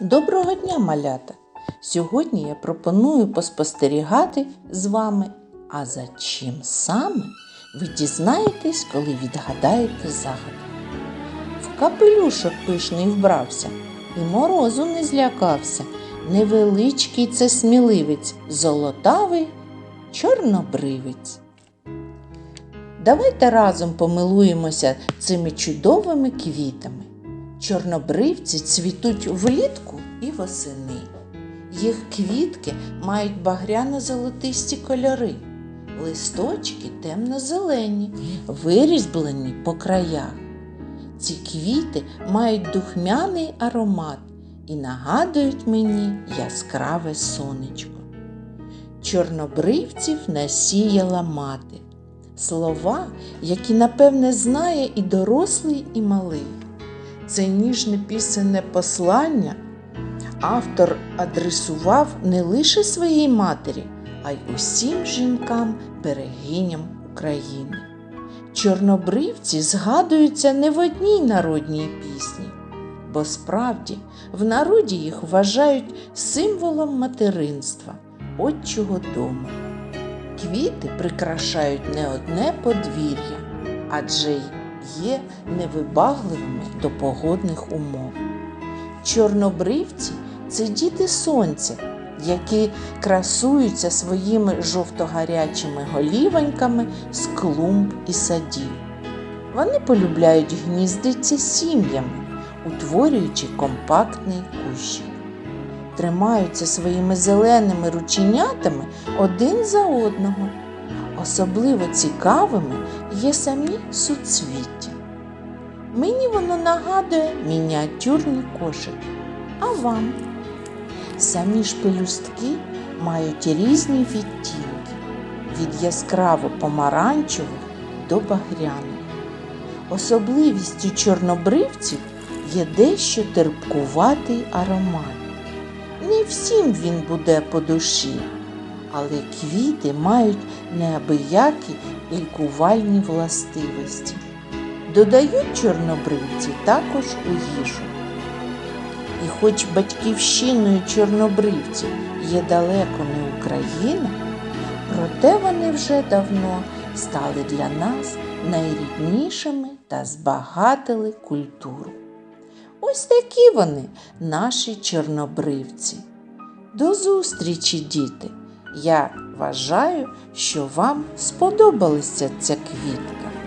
Доброго дня, малята! Сьогодні я пропоную поспостерігати з вами, а за чим саме ви дізнаєтесь, коли відгадаєте загадку. В капелюшок пишний вбрався і морозу не злякався. Невеличкий це сміливець, золотавий чорнобривець. Давайте разом помилуємося цими чудовими квітами. Чорнобривці цвітуть влітку і восени. Їх квітки мають багряно-золотисті кольори, листочки темно-зелені, вирізблені по краях. Ці квіти мають духмяний аромат і нагадують мені яскраве сонечко. Чорнобривців насіяла мати. Слова, які, напевне, знає і дорослий, і малий. Це ніжне пісенне послання автор адресував не лише своїй матері, а й усім жінкам берегиням України. Чорнобривці згадуються не в одній народній пісні, бо справді в народі їх вважають символом материнства, отчого дому. Квіти прикрашають не одне подвір'я, адже й є невибагливими до погодних умов. Чорнобривці це діти сонця, які красуються своїми жовтогарячими голівоньками з клумб і садів. Вони полюбляють гніздиться сім'ями, утворюючи компактний кущик. Тримаються своїми зеленими рученятами один за одного. Особливо цікавими є самі суцвіття. Мені воно нагадує мініатюрні кошики. А вам? Самі ж пелюстки мають різні відтінки від яскраво помаранчевих до багряних. Особливістю чорнобривців є дещо терпкуватий аромат. Не всім він буде по душі, але квіти мають неабиякі лікувальні властивості. Додають чорнобривці також у їжу. І хоч батьківщиною чорнобривців є далеко не Україна, проте вони вже давно стали для нас найріднішими та збагатили культуру. Ось такі вони, наші чорнобривці. До зустрічі, діти! Я вважаю, що вам сподобалася ця квітка.